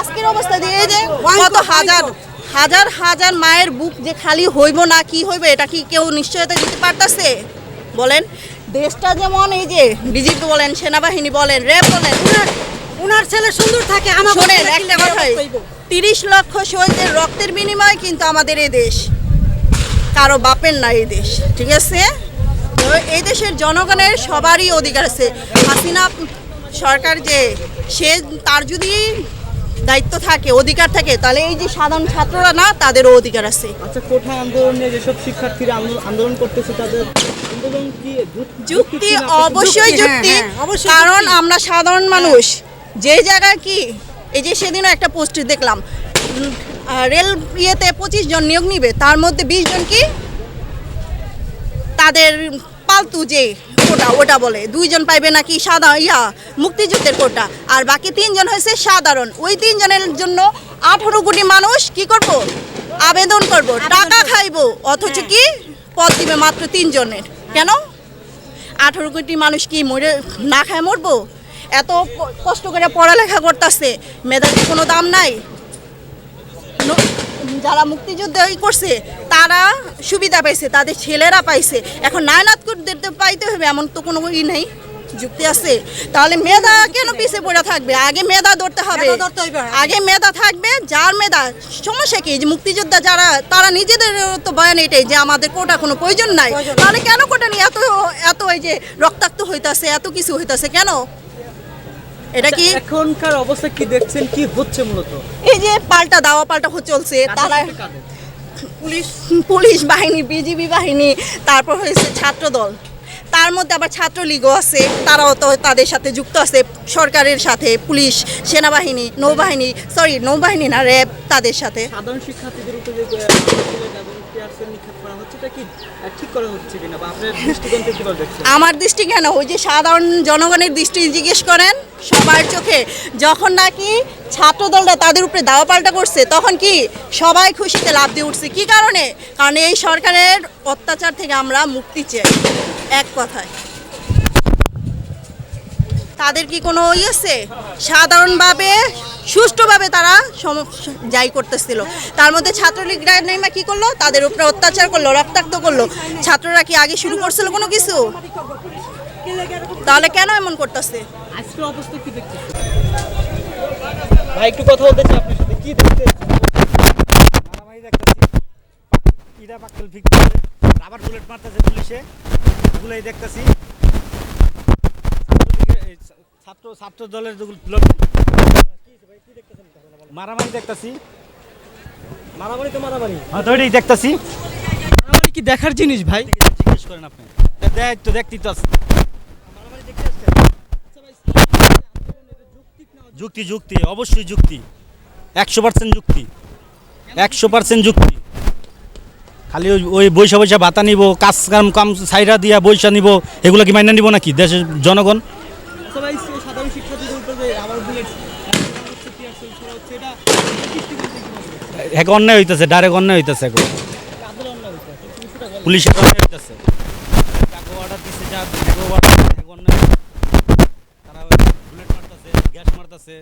আজকের অবস্থা দিয়ে যে কত হাজার হাজার হাজার মায়ের বুক যে খালি হইব না কি হইবে এটা কি কেউ নিশ্চয়তা দিতে পারতাছে? বলেন দেশটা যেমন এই যে বিজেপি বলেন সেনাবাহিনী বলেন র্যাব বলেন উনার ছেলে সুন্দর থাকে আমার শোনেন একটা কথাই তিরিশ লক্ষ শহীদের রক্তের বিনিময়ে কিন্তু আমাদের এই দেশ। কারও বাপের না এই দেশ ঠিক আছে? এই দেশের জনগণের সবারই অধিকার আছে। হাসিনা সরকার যে সে তার যদি দায়িত্ব থাকে অধিকার থাকে তাহলে এই যে সাধারণ ছাত্ররা না তাদেরও অধিকার আছে। আচ্ছা কোঠা আন্দোলনে যেসব শিক্ষার্থীরা আন্দোলন- করতেছে তাদের আন্দোলন কি যুক্তি? অবশ্যই যুক্তি, হ্যাঁ, হ্যাঁ, অবশ্যই কারণ আমরা সাধারণ মানুষ। যে জায়গায় কি এই যে সেদিনও একটা পোস্ট দেখলাম রেল ইয়েতে পঁচিশ জন নিয়োগ নিবে তার মধ্যে বিশ জন কি তাদের পালতু যে কোটা ওটা বলে। দুইজন পাইবে নাকি সাদা ইয়া মুক্তিযুদ্ধের কোটা। আর বাকি তিনজন হয়েছে সাধারণ। ওই তিনজনের জন্য আঠারো কোটি মানুষ কি করব? আবেদন করব টাকা খাইবো। অথচ কি? পদ দিবে মাত্র তিনজনের। কেন? আঠারো কোটি মানুষ কি মরে না খায় মরবো? এত কষ্ট করে পড়ালেখা করতেছে। মেধার কি কোনো দাম নাই। যারা মুক্তিযুদ্ধ করছে তারা সুবিধা পাইছে তাদের ছেলেরা পাইছে এখন নায়নাথ করতে পাইতে হবে এমন তো কোনো ই নেই যুক্তি আছে। তাহলে মেধা কেন পিছিয়ে পড়ে থাকবে? আগে মেধা ধরতে হবে। আগে মেধা থাকবে যার মেধা সমস্যা কি? যে মুক্তিযোদ্ধা যারা তারা নিজেদের তো বয়ান এটাই যে আমাদের কোটা কোনো প্রয়োজন নাই। তাহলে কেন কোটা নিয়ে এত এত এই যে রক্তাক্ত হইতাছে এত কিছু হইতাছে কেন? এটা কি? এখনকার অবস্থা কি দেখছেন? কি হচ্ছে মূলত? এই যে পাল্টা দাওয়া পাল্টা চলছে তারা? পুলিশ পুলিশ বাহিনী বিজিবি বাহিনী তারপর হয়েছে ছাত্র দল তার মধ্যে আবার ছাত্রলীগও আছে তারাও তো তাদের সাথে যুক্ত আছে সরকারের সাথে পুলিশ সেনাবাহিনী নৌবাহিনী সরি নৌবাহিনী না র্যাব তাদের সাথে। সাধারণ শিক্ষার্থীদের উপরে আমার দৃষ্টি কেন? ওই যে সাধারণ জনগণের দৃষ্টি জিজ্ঞেস করেন সবার চোখে যখন নাকি ছাত্র দলটা তাদের উপরে দাওয়া পাল্টা করছে, তখন কি সবাই খুশিতে লাভ দিয়ে উঠছে? কি কারণে? কারণ এই সরকারের অত্যাচার থেকে আমরা মুক্তি চাই, এক কথায়। তাদের কি কোনো ই আছে? সাধারণভাবে, সুষ্ঠুভাবে তারা সম- যাই করতেছিল। তার মধ্যে ছাত্রলীগ নেমা কি করল? তাদের উপরে অত্যাচার করল, রক্তাক্ত করল। ছাত্ররা কি আগে শুরু করছিল কোনো কিছু? তাহলে কেন এমন করতেছে? আজকের অবস্থা কি দেখছেন ভাই একটু কথা বলতে চাই আপনার সাথে। কি দেখতে মারামারি দেখতেছি ইটা পাক্কেল ফিকতেছে রাবার বুলেট মারতেছে পুলিশে। এগুলোই দেখতেছি। ছাত্র ছাত্র দলের যেগুলো লোক মারামারি দেখতেছি। মারামারি তো মারামারি। হ্যাঁ তো ওইটাই দেখতেছি। মারামারি কি দেখার জিনিস ভাই? জিজ্ঞেস করেন আপনি। দেখ তো দেখতেই তো আছে যুক্তি যুক্তি, অবশ্যই যুক্তি। একশো পার্সেন্ট যুক্তি। একশো পার্সেন্ট যুক্তি। খালি ওই ওই বৈশা বৈশা ভাতা নিব, কাজ কাম কাম সাইরা দিয়া বৈশা নিব, এগুলো কি মাইনা নিব নাকি দেশের জনগণ? এক অন্যায় হইতেছে ডাইরেক্ট অন্যায় হইতেছে। পুলিশের অন্যায় হইতেছে। তারা বুলেট মারতেছে গ্যাস মারতেছে।